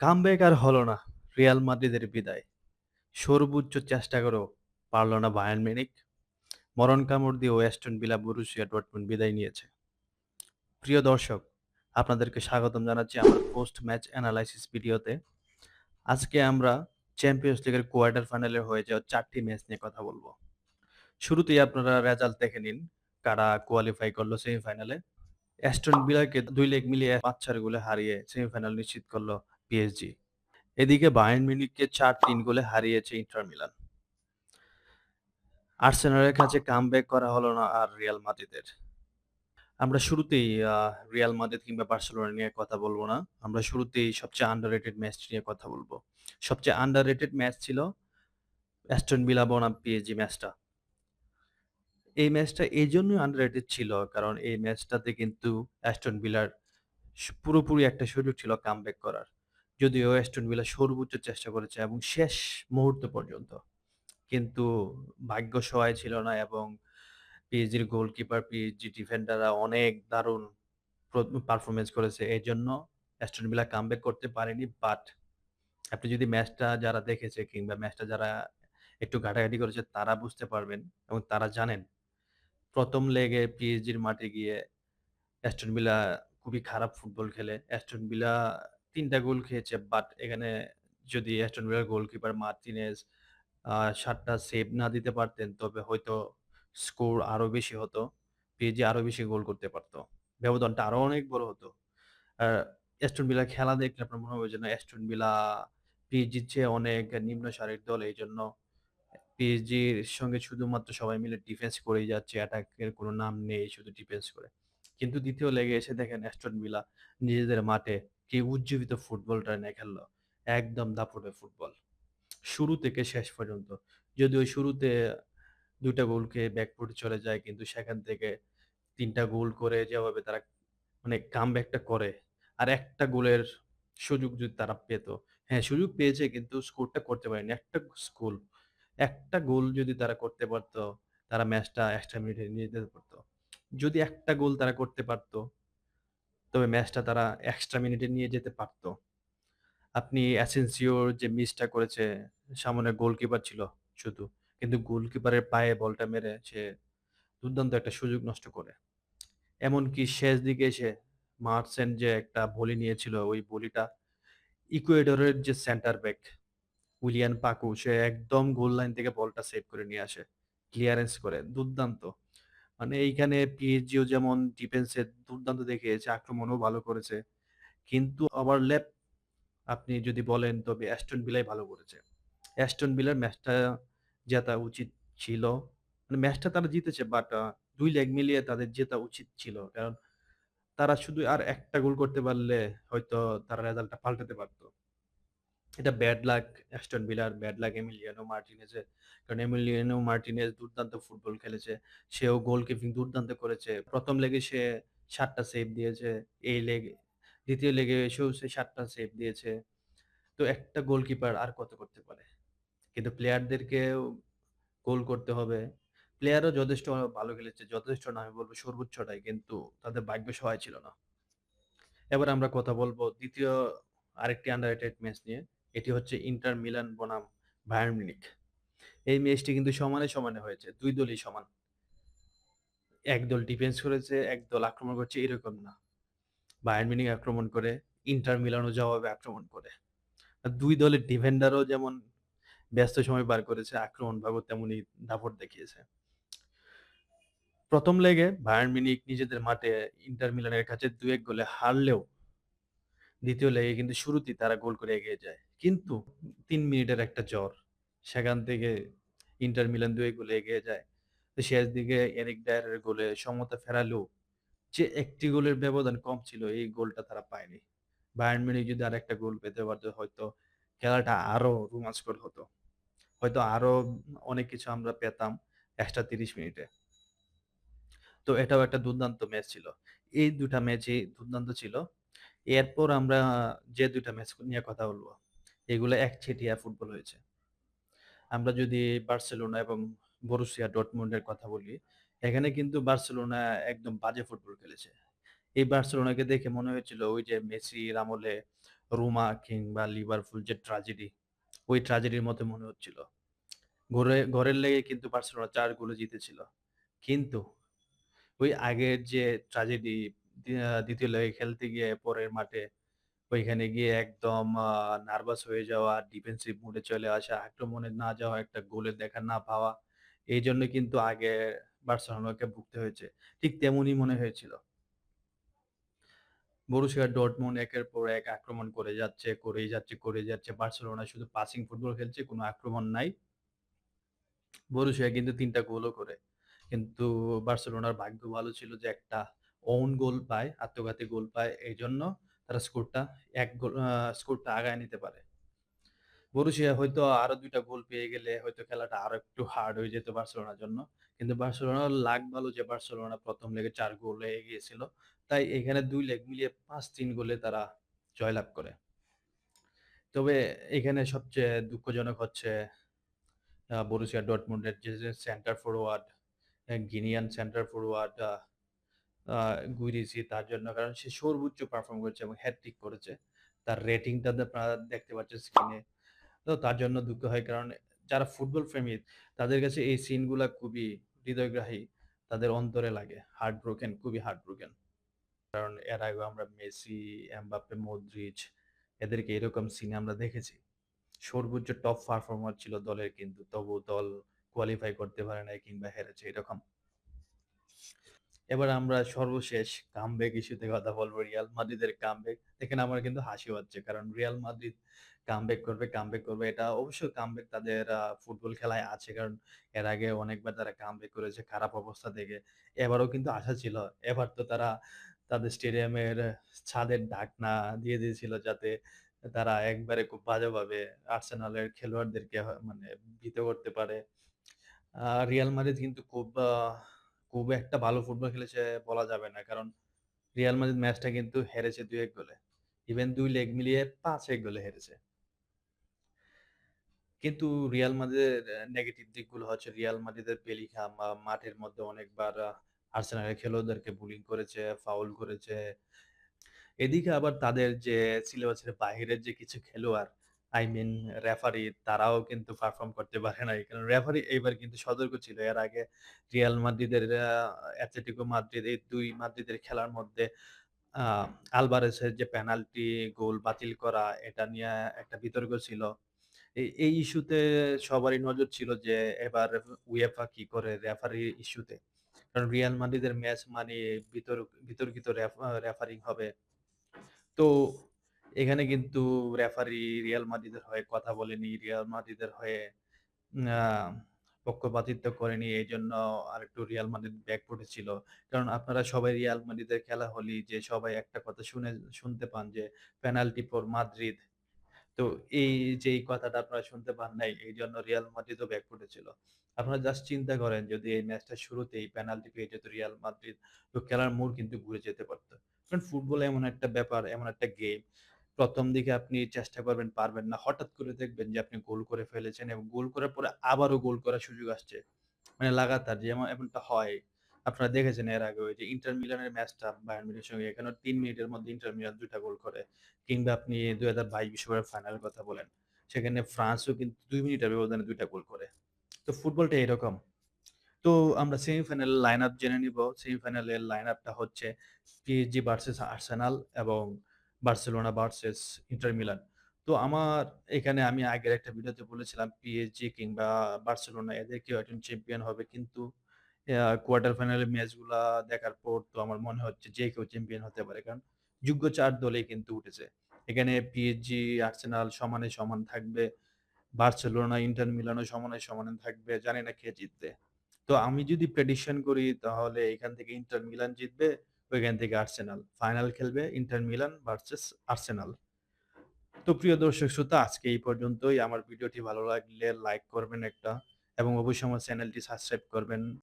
Comeback আর হলো না। Real মাদ্রিদের বিদায়। সর্বোচ্চ চেষ্টা করেও পারল না বায়ার্ন মিউনিখ। মরণ কামড় দিয়ে ওয়েস্টন বিলা বরুসিয়া ডর্টমুন্ড বিদায় নিয়েছে। প্রিয় দর্শক, আপনাদেরকে স্বাগতম জানাচ্ছি আমার পোস্ট ম্যাচ অ্যানালাইসিস ভিডিওতে। আজকে আমরা চ্যাম্পিয়ন্স লিগের কোয়ার্টার ফাইনালে হয়ে যাওয়া চারটি ম্যাচ নিয়ে কথা বলব শুরুতেই আপনারা রেজাল্ট দেখে নিন, কারা কোয়ালিফাই করল সেমিফাইনালে। অ্যাস্টন বিলাকে দুই লেগ মিলিয়ে ৫-৪ গোলে হারিয়ে সেমিফাইনাল নিশ্চিত করল পিএসজি। এদিকে বায়ার্ন মিউনিখকে ৪-৩ গোলে হারিয়েছে ইন্টার মিলান। আর্সেনালের কাছে কামব্যাক করা হলো না আর রিয়াল মাদ্রিদের। আমরা শুরুতেই রিয়াল মাদ্রিদ কিংবা বার্সেলোনা নিয়ে কথা বলব না। আমরা শুরুতেই সবচেয়ে আন্ডাররেটেড ম্যাচ নিয়ে কথা বলব সবচেয়ে আন্ডাররেটেড ম্যাচ ছিল অ্যাস্টন ভিলা বনাম পিএসজি ম্যাচটা। এই ম্যাচটা এইজন্যই আন্ডাররেটেড ছিল কারণ এই ম্যাচটাতে কিন্তু অ্যাস্টন ভিলার স পুরোপুরি একটা সুযোগ ছিল কামব্যাক করার। যদিও অ্যাস্টন ভিলা সর্বোচ্চ চেষ্টা করেছে এবং শেষ মুহূর্ত পর্যন্ত। কিন্তু ভাগ্য সহায় ছিল না এবং পিএসজির গোলকিপার, পিএসজি ডিফেন্ডাররা অনেক দারুণ প্র পারফরম্যান্স করেছে। জন্য অ্যাস্টন ভিলা কামব্যাক করতে পারেনি। বাট আপনি যদি ম্যাচটা যারা দেখেছে কিংবা ম্যাচটা যারা একটু ঘাটাঘাটি করেছে তারা বুঝতে পারবেন এবং তারা জানেন প্রথম লেগে পিএসজির মাঠে গিয়ে অ্যাস্টন ভিলা খুবই খারাপ ফুটবল খেলে। অ্যাস্টন ভিলা ৩ টা গোল খেয়েছে। বাট এখানে যদি অ্যাস্টন ভিলার গোলকিপার মার্টিনেজ আ ৭ টা সেভ না দিতে পারতেন তবে হয়তো স্কোর আরও বেশি হতো। পিএসজি আরও বেশি গোল করতে পারত। ব্যবধানটা আরও অনেক বড় হতো। আর অ্যাস্টন ভিলার খেলা দেখলে আপনার মনে হবে যেন অ্যাস্টন ভিলা পিএসজির চেয়ে অনেক নিম্ন সারির দল। এইজন্য পিএসজির সঙ্গে শুধুমাত্র সবাই মিলে ডিফেন্স করেই যাচ্ছে। অ্যাটাকের কোনো নাম নেই, শুধু ডিফেন্স করে। কিন্তু ২য় লেগে এসে দেখেন অ্যাস্টন ভিলা নিজেদের মাঠে কি উজ্জীবিত ফুটবলটা এনে খেললো একদম দাপুটে ফুটবল। শুরু থেকে শেষ পর্যন্ত। যদিও শুরুতে ২ টা গোল খেয়ে ব্যাকফুটে চলে যায় কিন্তু সেখান থেকে ৩ টা গোল করে যেভাবে তারা মানে কামব্যাকটা করে আর একটা গোলের সুযোগ যদি তারা পেত হ্যাঁ, সুযোগ পেয়েছে কিন্তু স্কোরটা করতে পারেনি। একটা স্কুল একটা গোল যদি তারা করতে পারতো তারা ম্যাচটা এক্সট্রা মিনিটে নিয়ে যেতে পারতো যদি একটা গোল তারা করতে পারত, তবে ম্যাচটা তারা এক্সট্রা মিনিটে নিয়ে যেতে পারত। আপনি অ্যাসেনসিওর যে মিসটা করেছে, সামনে গোলকিপার ছিল শুধু। কিন্তু গোলকিপারের পায়ে বলটা মেরে সে দুর্দান্ত একটা সুযোগ নষ্ট করে। এমনকি শেষ দিকে এসে মার্চেন্ট যে একটা ভলি নিয়েছিল, ওই ভলিটা ইকুয়েডরের যে সেন্টার ব্যাক উইলিয়ান পাকু সে একদম গোল লাইন থেকে বলটা সেভ করে নিয়ে আসে। ক্লিয়ারেন্স করে। দুর্দান্ত। মানে এইখানে পিএসজিও যেমন ডিফেন্সে দুর্দান্ত দেখিয়েছে, আক্রমণও ভালো করেছে। কিন্তু আবার ওভারল্যাপ আপনি যদি বলেন তবে অ্যাস্টন বিলাই ভালো করেছে। অ্যাস্টন বিলার ম্যাচটা জেতা উচিত ছিল। মানে ম্যাচটা তারা জিতেছে বাট দুই ২ লেগ মিলিয়ে তাদের জেতা উচিত ছিল। কারণ তারা শুধু আর একটা গোল করতে পারলে হয়তো তারা রেজাল্টটা পাল্টাতে পারত। এটা ব্যাড লাক অ্যাস্টন ভিলার, ব্যাড লাক এমিলিয়ানো মার্টিনেজের। কারণ এমিলিয়ানো মার্টিনেজ দুর্দান্ত ফুটবল খেলেছে। সেও গোল কিপিং দুর্দান্ত করেছে। প্রথম লেগে সে সাতটা সেভ দিয়েছে। এই লেগে দ্বিতীয় লেগে এসেও সে সাতটা সেভ দিয়েছে। তো একটা গোলকিপার আর কত করতে পারে? কিন্তু প্লেয়ারদেরকেও গোল করতে হবে। প্লেয়ারও যথেষ্ট ভালো খেলেছে। যথেষ্ট না আমি বলব সর্বোচ্চটাই। কিন্তু তাদের ভাগ্য সহায় ছিল না। এবার আমরা কথা বলব দ্বিতীয় আরেকটি আন্ডাররেটেড ম্যাচ নিয়ে। এটি হচ্ছে ইন্টার মিলান বনাম বায়ার্ন। এই ম্যাচটি কিন্তু সমানে, সমানে হয়েছে। দুই দলই সমান। এক দল ডিফেন্স করেছে, এক দল আক্রমণ করছে এরকম না। বায়ার্ন আক্রমণ করে, ইন্টার মিলানও জবাবে আক্রমণ করে। ২ দলের ডিফেন্ডারও যেমন ব্যস্ত সময় পার করেছে, আক্রমণভাগও তেমনই দাপট দেখিয়েছে। প্রথম লেগে বায়ার্ন মিউনিখ নিজেদের মাঠে ইন্টার মিলানের কাছে ২-১ গোলে হারলেও ২য় লেগে কিন্তু শুরুতেই তারা গোল করে এগিয়ে যায়। কিন্তু ৩ মিনিটের একটা জ্বর। সেখান থেকে ইন্টার মিলান ২-১ গোলে এগিয়ে যায়। তো শেষ দিকে এরিক ডায়ারের গোলে সমতা ফেরালেও যে একটি গোলের ব্যবধান কম ছিল, এই গোলটা তারা পায়নি। বায়ার্ন মিউনিখ যদি আরেকটা গোল পেতে পারত, হয়তো খেলাটা আরও রোমাঞ্চকর হতো। হয়তো আরও অনেক কিছু আমরা পেতাম এক্সট্রা ৩০ মিনিটে। তো এটাও একটা দুর্দান্ত ম্যাচ ছিল। এই ২ টা ম্যাচই দুর্দান্ত ছিল। এরপর আমরা যে ২ টা ম্যাচ নিয়ে কথা বলব এগুলো একচেটিয়া ফুটবল হয়েছে। আমরা যদি বার্সেলোনা এবং বরুসিয়া ডটমন্ডের কথা বলি, এখানে কিন্তু বার্সেলোনা একদম বাজে ফুটবল খেলেছে। এই বার্সেলোনাকে দেখে মনে হয়েছিল ওই যে মেসির আমলে রোমা কিংবা লিভারপুল যে ট্রাজেডি ওই ট্রাজেডির মতো মনে হচ্ছিল। ঘরে ঘরের লেগে কিন্তু বার্সেলোনা ৪ গোলে জিতেছিল। কিন্তু ওই আগের যে ট্র্যাজেডি দ্বিয়া ২য় লেগে খেলতে গিয়ে পরের মাঠে ওইখানে গিয়ে একদম নার্ভাস হয়ে যাওয়া, ডিফেন্সিভ মুডে চলে আসা, আক্রমণে না যাওয়া, একটা গোলের দেখা না পাওয়া। এইজন্য কিন্তু আগে বার্সেলোনাকে ভুগতে হয়েছে। ঠিক তেমনই মনে হয়েছিল। বরুসিয়া ডর্টমুন্ড একের পর এক আক্রমণ করে যাচ্ছে, করেই যাচ্ছে, করে যাচ্ছে। বার্সেলোনা শুধু পাসিং ফুটবল খেলছে, কোনো আক্রমণ নাই। বরুসিয়া কিন্তু ৩ টা গোলও করে। কিন্তু বার্সেলোনার ভাগ্য ভালো ছিল যে একটা ওন গোল পায়, আত্মঘাতী গোল পায়। এই জন্য তারা স্কোরটা এক গোল স্কোরটা আগায় নিতে পারে। বরুসিয়া হয়তো আরও দুইটা গোল পেয়ে গেলে হয়তো খেলাটা আরও একটু হার্ড হয়ে যেত বার্সেলোনার জন্য। কিন্তু বার্সেলোনার লাক ভালো যে বার্সেলোনা প্রথম লেগে চার গোলে হয়ে গিয়েছিল তাই এখানে দুই লেগ মিলিয়ে ৫-৩ গোলে তারা জয়লাভ করে। তবে এখানে সবচেয়ে দুঃখজনক হচ্ছে আ বরুসিয়া ডর্টমুন্ডের যে, যে centre forward, Guinean centre forward আ তার জন্য কারণ সে সর্বোচ্চ পারফর্ম করেছে এবং হ্যাটট্রিক করেছে। তার রেটিংটা আপনারা দেখতে পাচ্ছেন স্ক্রিনে। তো তার জন্য দুঃখ হয় কারণ যারা ফুটবল প্রেমী তাদের কাছে এই সিনগুলা খুবই হৃদয়গ্রাহী। তাদের অন্তরে লাগে। হার্ট ব্রোকেন, খুবই হার্ট ব্রোকেন। কারণ এর আগেও আমরা মেসি, এমবাপ্পে, মদ্রিচ এদেরকে এরকম সিনে আমরা দেখেছি। সর্বোচ্চ টপ পারফর্মার ছিল দলের কিন্তু তবু দল কোয়ালিফাই করতে পারে নাই কিংবা হেরেছে এরকম। এবার আমরা সর্বশেষ কামব্যাক ইস্যুতে কথা বলব রিয়াল মাদ্রিদের কামব্যাক। দেখেন আমার কিন্তু হাসি হচ্ছে। কারণ রিয়াল মাদ্রিদ কামব্যাক করবে, কামব্যাক করবে। এটা অবশ্যই কামব্যাক তাদের ফুটবল খেলায় আছে। কারণ এর আগে অনেকবার তারা কামব্যাক করেছে খারাপ অবস্থা থেকে। এবারও কিন্তু আশা ছিল। এবার তো তারা তাদের স্টেডিয়ামের ছাদের ঢাকনা দিয়ে দিয়েছিল যাতে তারা একবারে খুব বাজেভাবে আর্সেনালের খেলোয়াড়দেরকে মানে ভীত করতে পারে। রিয়াল মাদ্রিদ কিন্তু খুব খুব একটা ভালো ফুটবল খেলেছে বলা যাবে না। কারণ রিয়াল মাদ্রিদ ম্যাচটা কিন্তু হেরেছে ২-১ গোলে। ইভেন ২ লেগ মিলিয়ে ৫-১ গোলে হেরেছে। কিন্তু রিয়াল মাদ্রিদের নেগেটিভ দিকগুলো হচ্ছে রিয়াল মাদ্রিদের আ মাঠের মধ্যে অনেকবার আর্সেনালের খেলোয়াড়দেরকে বুলিং করেছে, ফাউল করেছে। এদিকে আবার তাদের যে সিলেবাসের বাইরের যে কিছু খেলোয়াড়, আই মিন রেফারি তারাও কিন্তু পারফর্ম করতে পারে নাই। কারণ রেফারি এইবার কিন্তু সতর্ক ছিল। এর আগে রিয়াল মাদ্রিদের আ অ্যাটলেটিকো মাদ্রিদ এই দুই মাদ্রিদের খেলার মধ্যে আ আলভারেজের যে পেনাল্টি গোল বাতিল করা এটা নিয়ে একটা বিতর্ক ছিল। এই, এই ইস্যুতে সবারই নজর ছিল যে এবার উয়েফা কি করে রেফারি ইস্যুতে। কারণ রিয়াল মাদ্রিদের ম্যাচ মানে বিতর্ক বিতর্কিত রেফারিং হবে। তো এখানে কিন্তু রেফারি রিয়াল মাদ্রিদের হয়ে কথা বলেনি। রিয়াল মাদ্রিদের হয়ে পক্ষপাতিত্ব করেনি। এজন্য আরেকটু রিয়াল মাদ্রিদ ব্যাকফুটে ছিল। কারণ আপনারা সবাই রিয়াল মাদ্রিদের খেলা হলেই যে সবাই একটা কথা শুনে শুনতে পান যে পেনাল্টি ফর মাদ্রিদ। তো এই যে এই কথাটা আপনারা শুনতে পান নাই, এই জন্য রিয়াল মাদ্রিদও ব্যাকফুটে ছিল। আপনারা জাস্ট চিন্তা করেন যদি এই ম্যাচটা শুরুতেই পেনাল্টি পেয়ে যেত রিয়াল মাদ্রিদ, তো খেলার মোড় কিন্তু ঘুরে যেতে পারতো কারণ ফুটবল এমন একটা ব্যাপার, এমন একটা গেম, ১ম দিকে আপনি চেষ্টা করবেন, পারবেন না। হঠাৎ করে দেখবেন যে আপনি গোল করে ফেলেছেন এবং গোল করার পরে আবারও গোল করার সুযোগ আসছে। মানে লাগাতার যেমন এমনটা হয়। আপনারা দেখেছেন এর আগে এই যে ইন্টার মিলানের ম্যাচটা বায়ার্ন মিউনিখের সঙ্গে এখানেও ৩ মিনিটের মধ্যে ইন্টার মিলান ২ টা গোল করে। কিংবা আপনি ২০২২ বিশ্বকাপের ফাইনালের কথা বলেন। সেখানে ফ্রান্সও কিন্তু দুই মিনিটের ব্যবধানে দুইটা গোল করে। তো ফুটবলটা এরকম। তো আমরা সেমিফাইনালের লাইন আপ জেনে নিব। সেমিফাইনালের লাইন আপটা হচ্ছে পিএসজি ভার্সেস আর্সেনাল এবং বার্সেলোনা ভার্সেস ইন্টার মিলান। তো আমার এখানে আমি আগের একটা ভিডিওতে বলেছিলাম পিএসজি কিংবা বার্সেলোনা এদের কেউ একজন চ্যাম্পিয়ন হবে। কিন্তু কোয়ার্টার ফাইনালের ম্যাচগুলা দেখার পর তো আমার মনে হচ্ছে যে কেউ চ্যাম্পিয়ন হতে পারে। কারণ যোগ্য চার দলেই কিন্তু উঠেছে। এখানে পিএসজি, আর্সেনাল সমানে সমান থাকবে। বার্সেলোনা, ইন্টার মিলানও সমানে সমানে থাকবে। জানি না কে জিতবে। তো আমি যদি প্রেডিকশন করি তাহলে এখান থেকে ইন্টার মিলান জিতবে, ওইখান থেকে আর্সেনাল। ফাইনাল খেলবে ইন্টার মিলান ভার্সেস আর্সেনাল। তো প্রিয় দর্শক শ্রোতা, আজকে এই পর্যন্তই। আমার ভিডিওটি ভালো লাগলে লাইক করবেন একটা এবং অবশ্যই আমার চ্যানেলটি সাবস্ক্রাইব করবেন।